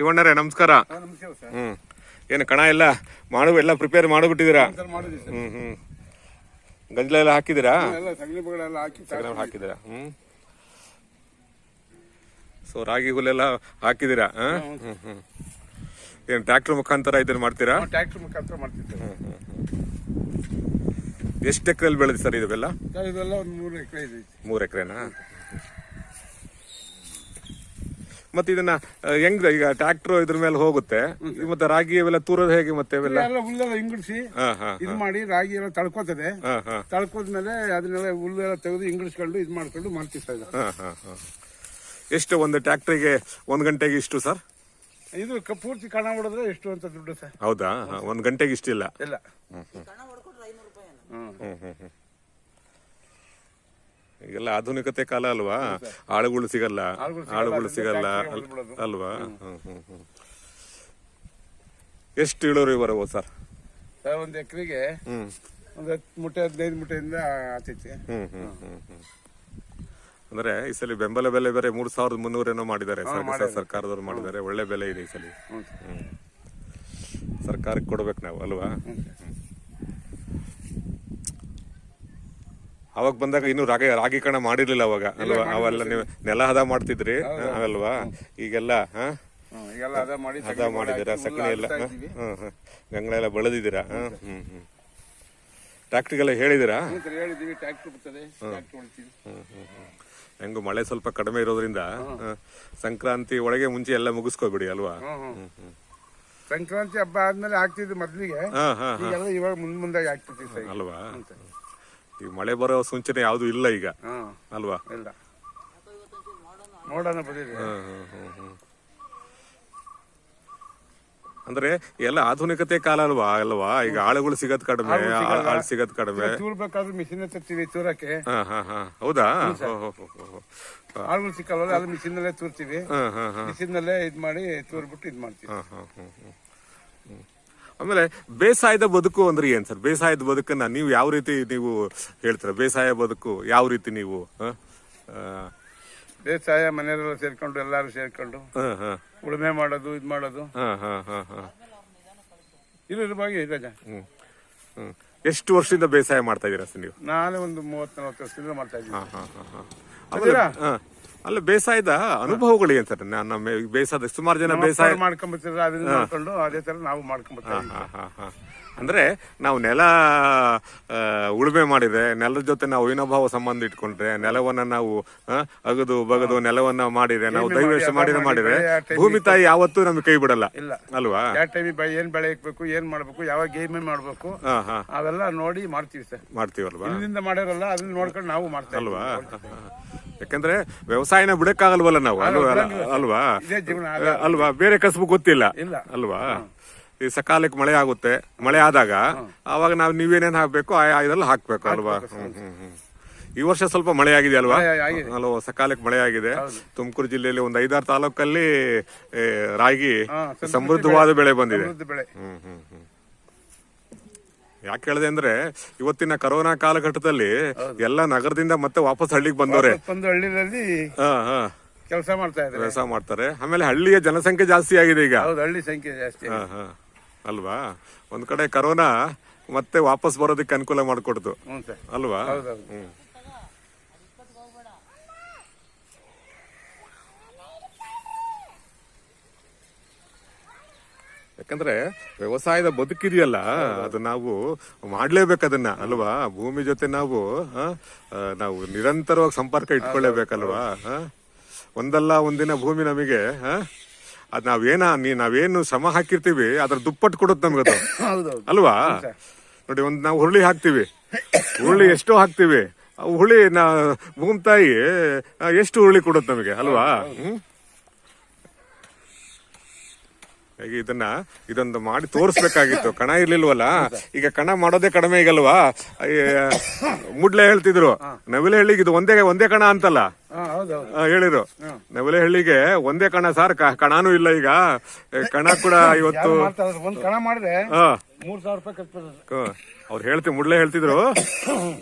ಶಿವಣ್ಣರೇ ನಮಸ್ಕಾರ. ಹ್ಮ್. ಏನು ಕಣ ಎಲ್ಲ ಮಾಡು ಎಲ್ಲ ಪ್ರಿಪೇರ್ ಮಾಡಿಬಿಟ್ಟಿದ್ದೀರಾ? ಹ್ಞೂ ಹ್ಮ್ ಹ್ಮ್. ಗಂಜಲ ಎಲ್ಲ ಹಾಕಿದ್ದೀರಾ? ಹಾಕಿದ್ದೀರಾ? ಹ್ಮ್. ಸೊ ರಾಗಿ ಹುಲ್ಲೆಲ್ಲ ಹಾಕಿದ್ದೀರಾ? ಆ? ಹ್ಮ್ ಹ್ಮ್. ಏನು ಟ್ರ್ಯಾಕ್ಟರ್ ಮುಖಾಂತರ ಇದನ್ನ ಮಾಡ್ತೀರಾ? ಟ್ರ್ಯಾಕ್ಟರ್ ಮುಖಾಂತರ ಮಾಡ್ತಿದ್ದೆ ಎಷ್ಟು ಎಕರೆಯಲ್ಲಿ ಬೆಳೆದಿ ಸರ್ ಇದೆಲ್ಲ ಇದೆಲ್ಲ ಒಂದು ಮೂರು ಎಕರೆ ಇದೆ ಮೂರು ಎಕರೆನಾ? ಮತ್ತೆ ಇದನ್ನ ಹೆಂಗ್ ಈಗ ಟ್ರಾಕ್ಟರ್ ಇದ್ರ ಮೇಲೆ ಹೋಗುತ್ತೆ. ಮತ್ತೆ. ರಾಗಿ ಅವೆಲ್ಲ ತೂರೋದು ಹೇಗೆ ಮತ್ತೆ ಅವೆಲ್ಲ ಎಲ್ಲ ಹುಲ್ಲೆಲ್ಲ ಇಂಗುಡಿಸಿ ಹಾ ಹಾ. ಇದು ಮಾಡಿ ರಾಗಿ ಎಲ್ಲ ತಳ್ಕೋತದೆ. ಹಾ ಹಾ. ತಳ್ಕೋದ್ಮೇಲೆ ಅದನ್ನೆಲ್ಲ ಹುಲ್ಲೆಲ್ಲ ತೆಗೆದು ಇಂಗಿಡಿಸ್ಕೊಂಡು ಇದು ಮಾಡ್ಕೊಂಡು ಮಾಡ್ತಿರ್ತಾ ಇದ್ದಾರೆ. ಇದು. ಹಾ ಹಾ ಹಾ. ಎಷ್ಟು ಒಂದು ಟ್ರ್ಯಾಕ್ಟರ್ಗೆ ಒಂದ್ ಗಂಟೆಗೆ ಇಷ್ಟು ಸರ್ ಇದು ಕ- ಪೂರ್ತಿ ಕಣ ಹೊಡೆದ್ರೆ ಎಷ್ಟು ಅಂತ ದುಡ್ಡು ಸರ್ ಹೌದಾ? ಹಾ, ಒಂದ್ ಗಂಟೆಗೆ ಇಷ್ಟಿಲ್ಲ. ಇಲ್ಲ. ಹ್ಮ್ ಹ್ಮ್. ಹ್ಮ್ ಹ್ಮ್ ಹ್ಮ್. ಈಗೆಲ್ಲ ಆಧುನಿಕತೆ ಕಾಲ ಅಲ್ವಾ? ಆಳುಗಳು ಸಿಗಲ್ಲ. ಆಳುಗಳು ಸಿಗಲ್ಲ. ಅಲ್ವಾ? ಎಷ್ಟು ಇಳುವರಿ ಬರಬಹುದು ಸರ್? ಸರ್ ಒಂದು ಎಕರೆಗೆ ಒಂದು ಹತ್ತು ಮುಟ್ಟೆ ಹದಿನೈದು ಮುಟ್ಟೆಯಿಂದ ಹ್ಮ್ ಅಂದ್ರೆ ಈ ಸಲ ಬೆಂಬಲ ಬೆಲೆ ಬೇರೆ ಮೂರ್ ಸಾವಿರದ ಮುನ್ನೂರೇನೋ ಮಾಡಿದ್ದಾರೆ ಸರ್- ಸರ್ಕಾರದವ್ರು ಮಾಡಿದ್ದಾರೆ. ಒಳ್ಳೆ ಬೆಲೆ ಇದೆ ಈ ಸಲ. ಸರ್ಕಾರಕ್ಕೆ ಕೊಡ್ಬೇಕು ನಾವು ಅಲ್ವಾ ಹ್ಞೂ ಸರ್ ಅವಾಗ ಬಂದಾಗ ಇನ್ನು ರಾಗಿ ರಾಗಿ ಕಣ ಮಾಡಿರ್ಲಿಲ್ಲ ಅವಾಗ ಅಲ್ವಾ? ಅವೆಲ್ಲ ನೀವು ನೆಲ ಹದ ಮಾಡ್ತಿದ್ರಿ ಅಲ್ವಾ? ಈಗೆಲ್ಲ ಹಾ? ಹದ ಮಾಡಿದ್ದೀರಾ? ಸಗಣಿ ಎಲ್ಲ? ಹ್ಮ್ ಗಂಗಳ ಎಲ್ಲ ಬೆಳೆದಿದ್ದೀರಾ? ಹ್ಮ್ ಹ್ಮ್ ಹ್ಮ್. ಟ್ರ್ಯಾಕ್ಟ್ರಿಗೆಲ್ಲ ಹೇಳಿದಿರಾ. ಹೆಂಗು ಮಳೆ ಸ್ವಲ್ಪ ಕಡಿಮೆ ಇರೋದ್ರಿಂದ ಸಂಕ್ರಾಂತಿ ಒಳಗೆ ಮುಂಚೆ ಎಲ್ಲ ಮುಗಿಸ್ಕೋಬಿಡಿ ಅಲ್ವಾ? ಸಂಕ್ರಾಂತಿ ಹಬ್ಬ ಆದ್ಮೇಲೆ ಆಗ್ತಿದ್ದು ಮೊದ್ಲಿಗೆ ಇವಾಗ ಮುಂದೆ ಮುಂದೆ ಸರ್. ಅಲ್ವಾ? ಈಗ ಮಳೆ ಬರೋ ಸೂಚನೆ ಯಾವುದು ಇಲ್ಲ ಈಗ. ಅಲ್ವಾ? ಇಲ್ಲ. ನೋಡೋಣ ಬಂದಿದೆ. ಅಂದ್ರೆ ಎಲ್ಲ ಆಧುನಿಕತೆ ಕಾಲ ಅಲ್ವಾ? ಅಲ್ವಾ? ಈಗ ಆಳುಗಳು ಸಿಗದ್ ಕಡಿಮೆ ಆಳು ಸಿಗೋದ್ ಕಡಿಮೆ. ತೂರ್ಬೇಕಾದ್ರೆ ಮಿಷಿನ್ ತರ್ತೀವಿ ತೂರಕ್ಕೆ ಹಾ ಹಾ ಹಾ. ಹೌದಾ. ಆಳುಗಳು ಸಿಕ್ಕಲ್ವಲ್ಲ ಅದು ಮಿಷಿನ್ ನಲ್ಲೇ ತೂರ್ತೀವಿ. ಮಿಷಿನ್ ನಲ್ಲೇ ಇದ್ ಮಾಡಿ ತೂರ್ಬಿಟ್ಟು ಇದ್ ಮಾಡ್ತೀವಿ. ಆಮೇಲೆ ಬೇಸಾಯದ ಬದುಕು ಅಂದ್ರೆ ಏನ್ ಸರ್ ಬೇಸಾಯದ ಬದುಕನ್ನ ನೀವು ಯಾವ ರೀತಿ ನೀವು ಹೇಳ್ತೀರಾ ಬೇಸಾಯ ಬದುಕು ಯಾವ ರೀತಿ ನೀವು ಹ? ಆ, ಬೇಸಾಯ ಮನೆಯವರೆಲ್ಲ ಸೇರ್ಕೊಂಡು ಎಲ್ಲಾರು ಸೇರ್ಕೊಂಡು ಹ, ಹ, ಉಳುಮೆ ಮಾಡೋದು ಇದ್ ಮಾಡೋದು ಹ, ಹ, ಹ, ಹ. ಇದು ಇದ್ರ ಬಗ್ಗೆ ರಜ ಹ್ಮ್. ಹ್ಮ್. ಎಷ್ಟು ವರ್ಷದಿಂದ ಬೇಸಾಯ ಮಾಡ್ತಾ ಇದೀರಾ ಸರ್ ನೀವು ನಾನೇ ಒಂದು ಮೂವತ್ ನಲ್ವತ್ತು ವರ್ಷದಿಂದ ಮಾಡ್ತಾ ಇದ್ದೀನಿ ಹ, ಹ, ಹ, ಹ. ಆಮೇಲೆ, ಹ. ಅಲ್ಲ ಬೇಸಾಯದ ಅನುಭವಗಳು ಏನ್ ಸರ್? ನಮ್ಮ ಬೇಸಾಯದ ಸುಮಾರು ಜನ ಬೇಸಾಯ ಮಾಡ್ಕೊಂಬರ್ತಾರೆ ಅದನ್ನ ಅದೇ ತರ ನಾವು ಮಾಡ್ಕೊಂಡ್ಬಿಡ್ತೀವಿ. ಅಂದ್ರೆ ನಾವು ನೆಲ ಉಳುಮೆ ಮಾಡಿದ್ರೆ ನೆಲದ ಜೊತೆ ನಾವು ವಿನೋಭಾವ ಸಂಬಂಧ ಇಟ್ಕೊಂಡ್ರೆ ನೆಲವನ್ನ ನಾವು ಅಗದು ಬಗದು ನೆಲವನ್ನ ಮಾಡಿದ್ರೆ ನಾವು ದೈವೇಶ ಮಾಡಿದ್ರೆ ಮಾಡಿದ್ರೆ ಭೂಮಿ ತಾಯಿ ಯಾವತ್ತೂ ನಮ್ಗೆ ಕೈ ಬಿಡಲ್ಲ. ಅಲ್ವಾ? ಯಾವ ಟೈಮಿಗೆ ಏನ್ ಬೆಳೆ ಇಕ್ಬೇಕು ಏನ್ ಮಾಡ್ಬೇಕು ಯಾವಾಗ ಗೇಮೇ ಮಾಡ್ಬೇಕು ಅವೆಲ್ಲ ನೋಡಿ ಮಾಡ್ತೀವಿ ಸರ್. ಮಾಡ್ತೀವಲ್ವಾ? ಇಲ್ಲಿಂದ ಮಾಡಿರಲ್ಲ ಅದನ್ನ ನೋಡ್ಕೊಂಡು ನಾವು ಮಾಡ್ತೀವಿ ಅಲ್ವಾ? ಯಾಕಂದ್ರೆ ವ್ಯವಸಾಯನ ಬಿಡಕ್ಕಾಗಲ್ವಲ್ಲ ನಾವು? ಅಲ್ವಾ? ಅಲ್ವಾ? ಅಲ್ವಾ? ಬೇರೆ ಕಸಬು ಗೊತ್ತಿಲ್ಲ. ಅಲ್ವಾ? ಈ ಸಕಾಲಕ್ಕೆ ಮಳೆ ಆಗುತ್ತೆ. ಮಳೆ ಆದಾಗ ಅವಾಗ ನಾವು ನೀವೇನೇನ್ ಹಾಕ್ಬೇಕು? ಆ ಇದ್ರಲ್ಲಿ ಹಾಕ್ಬೇಕು ಅಲ್ವಾ? ಹ್ಮ್, ಹ್ಮ್, ಹ್ಮ್. ಈ ವರ್ಷ ಸ್ವಲ್ಪ ಮಳೆ ಆಗಿದೆ ಅಲ್ವಾ? ಅಲ್ವ? ಸಕಾಲಕ್ಕೆ ಮಳೆ ಆಗಿದೆ. ತುಮಕೂರು ಜಿಲ್ಲೆಯಲ್ಲಿ ಒಂದು ಐದಾರು ತಾಲೂಕಲ್ಲಿ ರಾಗಿ ಸಮೃದ್ಧವಾದ ಬೆಳೆ ಬಂದಿದೆ. ಹ್ಮ್ ಹ್ಮ್ ಹ್ಮ್. ಯಾಕೆ ಹೇಳಿದೆ ಅಂದ್ರೆ ಇವತ್ತಿನ ಕರೋನಾ ಕಾಲಘಟ್ಟದಲ್ಲಿ ಎಲ್ಲ ನಗರದಿಂದ ಮತ್ತೆ ವಾಪಸ್ ಹಳ್ಳಿಗೆ ಬಂದವ್ರೆ. ಒಂದು ಹಳ್ಳಿನಲ್ಲಿ ಹಾ ಹಾ. ಕೆಲಸ ಮಾಡ್ತಾ ಇದ್ದಾರೆ. ವ್ಯವಸಾಯ ಮಾಡ್ತಾರೆ. ಆಮೇಲೆ ಹಳ್ಳಿಯ ಜನಸಂಖ್ಯೆ ಜಾಸ್ತಿ ಆಗಿದೆ ಈಗ. ಹೌದು ಹಳ್ಳಿ ಸಂಖ್ಯೆ ಜಾಸ್ತಿ ಹಾ ಹಾ. ಅಲ್ವಾ? ಒಂದ್ ಕಡೆ ಕರೋನಾ ಮತ್ತೆ ವಾಪಸ್ ಬರೋದಕ್ಕೆ ಅನುಕೂಲ ಮಾಡಿಕೊಡ್ತು. ಅಲ್ವಾ? ಹೌದೌದು. ಹ್ಮ್. ಯಾಕಂದ್ರೆ ವ್ಯವಸಾಯದ ಬದುಕಿದೆಯಲ್ಲ ಅದು ನಾವು ಮಾಡ್ಲೇಬೇಕು ಅದನ್ನ ಅಲ್ವಾ? ಭೂಮಿ ಜೊತೆ ನಾವು ನಾವು ನಿರಂತರವಾಗಿ ಸಂಪರ್ಕ ಇಟ್ಕೊಳ್ಳೇಬೇಕಲ್ವಾ? ಒಂದಲ್ಲ ಒಂದಿನ ಭೂಮಿ ನಮಗೆ ಅದ್ ನಾವೇನ ನೀ ನಾವೇನು ಶ್ರಮ ಹಾಕಿರ್ತೀವಿ ಅದ್ರ ದುಪ್ಪಟ್ಟು ಕೊಡುತ್ತೆ ನಮ್ಗೆ ಅದು. ಅಲ್ವಾ? ನೋಡಿ ಒಂದ್ ನಾವು ಹುರುಳಿ ಹಾಕ್ತಿವಿ. ಹುರುಳಿ ಎಷ್ಟೋ ಹಾಕ್ತಿವಿ. ಹುಳಿ ನಾ ಭೂಮಿ ತಾಯಿ ಎಷ್ಟು ಹುರುಳಿ ಕೊಡುತ್ತೆ ನಮಗೆ ಅಲ್ವಾ? ಇದನ್ನ ಇದೊಂದು ಮಾಡಿ ತೋರಿಸ್ಬೇಕಾಗಿತ್ತು. ಕಣ ಇರ್ಲಿಲ್ವಲ್ಲ? ಈಗ ಕಣ ಮಾಡೋದೇ ಕಡಿಮೆ ಈಗಲ್ವಾ? ಮುಡ್ಲೆ ಹೇಳ್ತಿದ್ರು. ನವಿಲೆ ಹಳ್ಳಿಗೆ ಇದು ಒಂದೇ ಒಂದೇ ಕಣ ಅಂತಲ್ಲ? ಹೇಳಿದ್ರು. ನವಿಲೆ ಹಳ್ಳಿಗೆ ಒಂದೇ ಕಣ ಸಾರ್ ಕಣಾನು ಇಲ್ಲ ಈಗ. ಕಣ ಕೂಡ ಇವತ್ತು ಅವ್ರು ಹೇಳ್ತಿ ಮುಡ್ಲೆ ಹೇಳ್ತಿದ್ರು.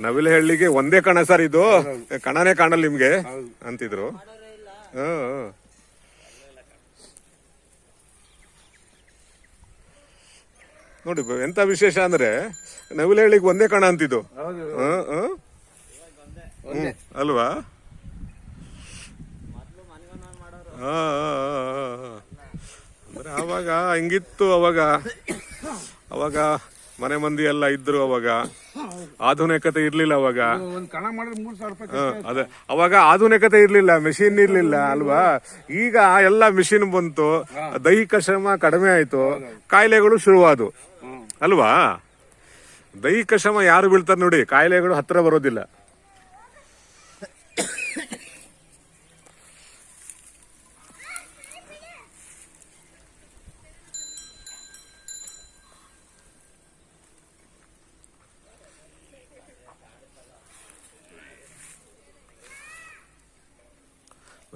ನವಿಲೆ ಹಳ್ಳಿಗೆ ಒಂದೇ ಕಣ ಸರ್ ಇದು. ಕಣನೇ ಕಾಣಲ್ಲ ನಿಮ್ಗೆ ಅಂತಿದ್ರು. ಹ್ಮ್. ನೋಡಿ ಎಂತ ವಿಶೇಷ ಅಂದ್ರೆ ನವಿಲಹಳ್ಳಿಗೆ ಒಂದೇ ಕಣ ಅಂತಿದ್ದು. ಅಲ್ವಾ. ಅಂದ್ರೆ ಅವಾಗ ಹಿಂಗಿತ್ತು ಅವಾಗ. ಅವಾಗ ಮನೆ ಮಂದಿ ಎಲ್ಲ ಇದ್ರು ಅವಾಗ. ಆಧುನಿಕತೆ ಇರ್ಲಿಲ್ಲ ಅವಾಗ. ಅದೇ. ಅವಾಗ ಆಧುನಿಕತೆ ಇರ್ಲಿಲ್ಲ ಮೆಷಿನ್ ಇರ್ಲಿಲ್ಲ ಅಲ್ವಾ? ಈಗ ಎಲ್ಲ ಮಿಷಿನ್ ಬಂತು. ದೈಹಿಕ ಶ್ರಮ ಕಡಿಮೆ ಆಯ್ತು. ಕಾಯಿಲೆಗಳು ಶುರುವಾದವು. ಅಲ್ವಾ? ದೈಹಿಕ ಶ್ರಮ ಯಾರು ಬೀಳ್ತಾರೆ ನೋಡಿ, ಕಾಯಿಲೆಗಳು ಹತ್ರ ಬರೋದಿಲ್ಲ.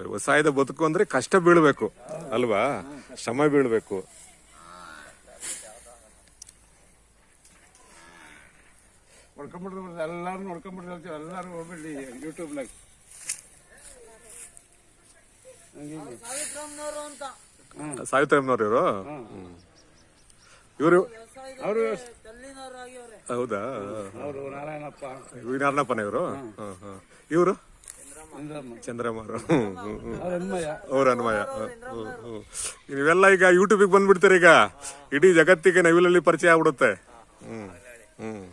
ವ್ಯವಸಾಯದ ಬದುಕು ಅಂದ್ರೆ ಕಷ್ಟ ಬೀಳ್ಬೇಕು, ಅಲ್ವಾ? ಶ್ರಮ ಬೀಳ್ಬೇಕು. ಹೊಡ್ಕೊಂಡ್ಬಿಡ್ದು ಎಲ್ಲಾರು ನೋಡ್ಕೊಂಬಿಡ್ದು ಹೇಳ್ತೀವಿ ಎಲ್ಲಾರು ಹೋಗ್ಬಿಡಿ ಯೂಟ್ಯೂಬ್ನಾಗ ಸಾವಿತ್ರಮ್ಮನವ್ರು ಇವರು? ಇವರು ಅವರು ಹೌದಾ? ಅವರು ನಾರಾಯಣಪ್ಪ. ನಾರಾಯಣಪ್ಪನ ಇವರು? ಇವರು? ಚಂದ್ರಮಾರು ಅವ್ರ ಅನ್ಮಯ ನೀವೆಲ್ಲ ಈಗ ಯೂಟ್ಯೂಬಿಗೆ ಬಂದ್ಬಿಡ್ತೀರಿ ಈಗ. ಇಡೀ ಜಗತ್ತಿಗೆ ನವಿಲಲ್ಲಿ ಪರಿಚಯ ಆಗ್ಬಿಡುತ್ತೆ. ಹ್ಮ್ ಹ್ಮ್.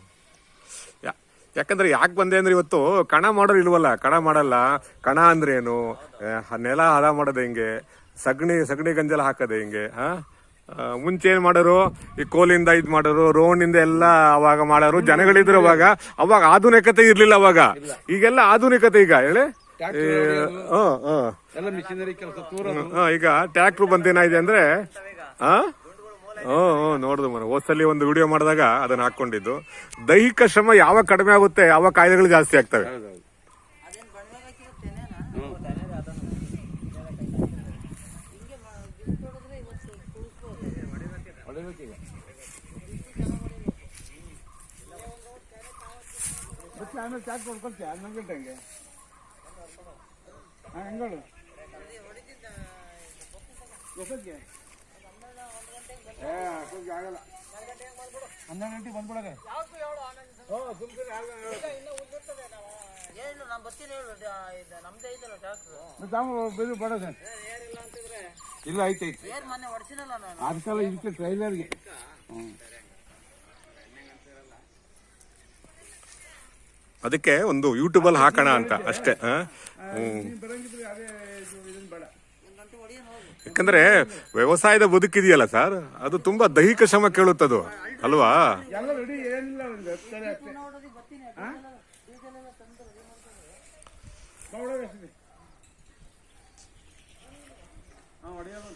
ಯಾಕಂದ್ರೆ ಯಾಕೆ ಬಂದೆ ಅಂದ್ರೆ ಇವತ್ತು ಕಣ ಮಾಡೋರು ಇಲ್ವಲ್ಲ? ಕಣ ಮಾಡಲ್ಲ. ಕಣ ಅಂದ್ರೆ ಏನು? ನೆಲ ಹದ ಮಾಡೋದು ಹೆಂಗೆ? ಸಗಣಿ ಸಗಣಿ ಗಂಜಲ ಹಾಕೋದು ಹೆಂಗೆ? ಆ? ಆ, ಮುಂಚೆ ಏನ್ ಮಾಡೋರು? ಈ ಕೋಲಿಂದ ಇದ್ ಮಾಡೋರು ರೋಣಿಂದ ಎಲ್ಲ ಅವಾಗ ಮಾಡೋರು. ಜನಗಳಿದ್ರು ಅವಾಗ. ಅವಾಗ ಆಧುನಿಕತೆ ಇರ್ಲಿಲ್ಲ ಅವಾಗ. ಈಗೆಲ್ಲ ಆಧುನಿಕತೆ ಈಗ ಹೇಳಿ? ಹ ಹ. ಹ, ಈಗ ಟ್ಯಾಕ್ಟ್ರು ಬಂದೇನಾಗಿದೆ ಅಂದ್ರೆ ಆ ಹ್ಮ್ ನೋಡ್ದು ಮನ. ಹೋದ್ಸಲಿ ಒಂದು ವಿಡಿಯೋ ಮಾಡಿದಾಗ ಅದನ್ನ ಹಾಕೊಂಡಿದ್ದು ದೈಹಿಕ ಶ್ರಮ ಯಾವಾಗ ಕಡಿಮೆ ಆಗುತ್ತೆ ಯಾವ ಕಾಯಿಲೆಗಳು ಜಾಸ್ತಿ ಆಗ್ತವೆ? ಹೆಂಗಳು ಎಷ್ಟೊತ್ತಿಗೆ ಗಂಟೆ ಹೇಳು. ನಾನು ಬರ್ತೀನಿ ಹೇಳು. ಇದು ನಮ್ದೇ ಐತಲ್ಲ ಟ್ಯಾಕ್ಟ್ರು ಇಲ್ಲ ಐತೆ ಐತೆ ಏರ್ ಮೊನ್ನೆ ಹೊಡ್ಸಿನಲ್ಲ ನಾನು? ಅದಕ್ಕೆಲ್ಲ ಇದಕ್ಕೆ ಟ್ರೈಲರ್ಗೆ ಹ್ಞೂ ಅದಕ್ಕೆ ಒಂದು ಯೂಟ್ಯೂಬಲ್ಲಿ ಹಾಕೋಣ ಅಂತ ಅಷ್ಟೇ? ಹ್ಮ್. ಯಾಕಂದ್ರೆ ವ್ಯವಸಾಯದ ಬದುಕಿದೆಯಲ್ಲ ಸರ್ ಅದು ತುಂಬಾ ದೈಹಿಕ ಶ್ರಮ ಕೇಳುತ್ತದು ಅಲ್ವಾ? ಎಲ್ಲ ರೆಡಿ ಏನಿಲ್ಲ ಒಂದು ಹತ್ತಾರೆ ಅಷ್ಟೇ ನೋಡೋದಿ ಬರ್ತೀನಿ ಡೀಸೆಲ್ ಎಲ್ಲ ತಂದು ready ಮಾಡ್ಕೊಂಡು. ನೋಡೋದು ಅಷ್ಟೇ ಹಾಂ ಹೊಡೆಯೋದು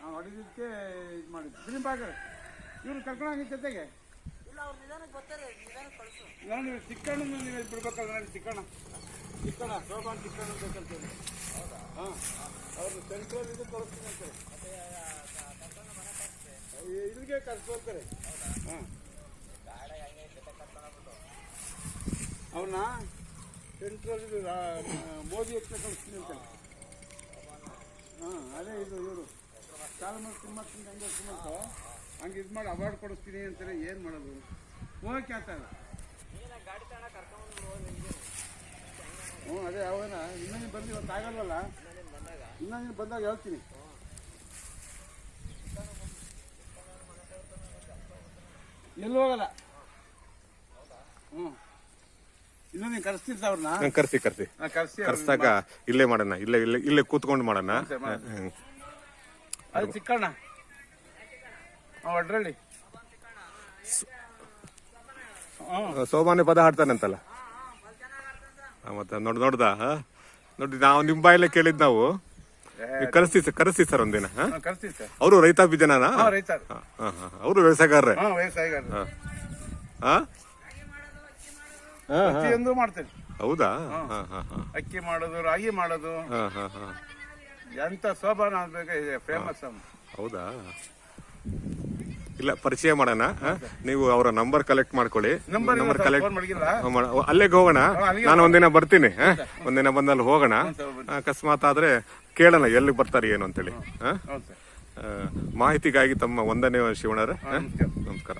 ಹಾಂ ಹೊಡೆದಿದ್ದಕ್ಕೆ ಇದು ಮಾಡಿದ್ದು ಪಾಕರ್ ಇವ್ರು ಕರ್ಕೊಂಡು ಜೊತೆಗೆ ಇಲ್ಲ ಅವ್ರು ನಿಧಾನಕ್ಕೆ ಬರ್ತಾರೆ ನಿಧಾನಕ್ಕೆ ಕಳಿಸು ನಾನು ಚಿಕ್ಕಣ್ಣ ನೀವು ಬಿಡ್ಬೇಕಲ್ಲ ನಾನು ಚಿಕ್ಕಣ್ಣ ಚಿಕ್ಕಣ್ಣ ಶೋಭಾನ್ ಚಿಕ್ಕಣ್ಣ ಬೇಕಂತೇಳಿ. ಹಾಂ ಅವರು ಸೆಂಟ್ರಲ್ ಇದು ಕಳಿಸ್ತೀನಿ ಅಂತಾರೆ ಇಲ್ಲಿಗೆ ಕರ್ಸ್ಕೊಳ್ತಾರೆ. ಹಾಂ. ಅವ್ರನ್ನ ಸೆಂಟ್ರಲ್ ಮೋದಿ ಹತ್ರ ಕಳಿಸ್ತೀನಿ ಅಂತಾರೆ ಹಾಂ, ಅದೇ ಇದು, ಇವರು. ಕಾಲಮರ್ ತಿಮ್ಮಕ್ಕ ಹಂಗೆ ತಿಮ್ಮಕ್ಕ ಹಂಗೆ ಇದು ಮಾಡಿ ಅವಾರ್ಡ್ ಕೊಡಿಸ್ತೀನಿ ಅಂತಾರೆ ಏನು ಮಾಡೋದು? ಹೋಗಕ್ಕೆ ಆಗ್ತಾಯಿಲ್ಲ ಹ್ಞೂ ಅದೇ ಅವನ ಇನ್ನೂ ನೀನು ಬಂದು ಇವತ್ತು ಆಗಲ್ವಲ್ಲ? ಇನ್ನೂ ನೀನು ಬಂದಾಗ ಹೇಳ್ತೀನಿ. ಎಲ್ಲೂ ಹೋಗಲ್ಲ? ಹ್ಞೂ. ಇನ್ನೂ ನೀನು ಕರೆಸ್ತಿರ್ತ ಅವ್ರನ್ನ. ನಂಗೆ ಕರ್ಸಿ ಕರ್ಸಿ. ಕರೆಸಿ ಕರ್ಸಾಗ ಇಲ್ಲೇ ಮಾಡೋಣ ಇಲ್ಲೇ ಇಲ್ಲೇ ಇಲ್ಲೇ ಕೂತ್ಕೊಂಡು ಮಾಡೋಣ. ಹ್ಮ್. ಅದು ಚಿಕ್ಕಣ್ಣ. ಹಾಂ ಒಡ್ರಳ್ಳಿ ಹ್ಞೂ ಸೋಮಾನೆ ಪದ ಹಾಡ್ತಾನಂತಲ್ಲ. ಮತ್ತೆ ನೋಡ್ ನೋಡ್ದ? ನೋಡಿ ನಾವು ನಿಮ್ ಬಾಯಲ್ಲೇ ಕೇಳಿದ್ ನಾವು. ನೀವು ಕರೆಸ್ತಿ ಸರ್ ಕರೆಸ್ತಿ ಸರ್ ಒಂದಿನ ಕರೆಸ್ತೀವಿ ಅವರು ರೈತಾಪಿ ಜನನಾ ಹಾಂ ಅವರು ವ್ಯವಸಾಯಗಾರರೇ? ಮಾಡ್ತೇವೆ ಹೌದಾ? ಹಾ. ಹಾ ಹಾ ಅಕ್ಕಿ ಮಾಡೋದು ರಾಗಿ ಮಾಡೋದು. ಹಾ ಹಾ ಹಾ. ಎಂತ ಶೋಭಾನ ಫೇಮಸ್ ಹೌದಾ? ಇಲ್ಲ ಪರಿಚಯ ಮಾಡೋಣ? ನೀವು ಅವರ ನಂಬರ್ ಕಲೆಕ್ಟ್ ಮಾಡ್ಕೊಳ್ಳಿ. ನಂಬರ್ ಕಲೆಕ್ಟ್ ಅಲ್ಲಿಗೆ ಹೋಗೋಣ. ನಾನು ಒಂದಿನ ಬರ್ತೀನಿ? ಒಂದಿನ ಬಂದಲ್ಲಿ ಹೋಗೋಣ. ಅಕಸ್ಮಾತ್ ಆದ್ರೆ ಕೇಳೋಣ ಎಲ್ಲಿ ಬರ್ತಾರೆ ಏನು ಅಂತೇಳಿ ಮಾಹಿತಿಗಾಗಿ ತಮ್ಮ ಒಂದನೇ ಶಿವಣರ? ನಮಸ್ಕಾರ.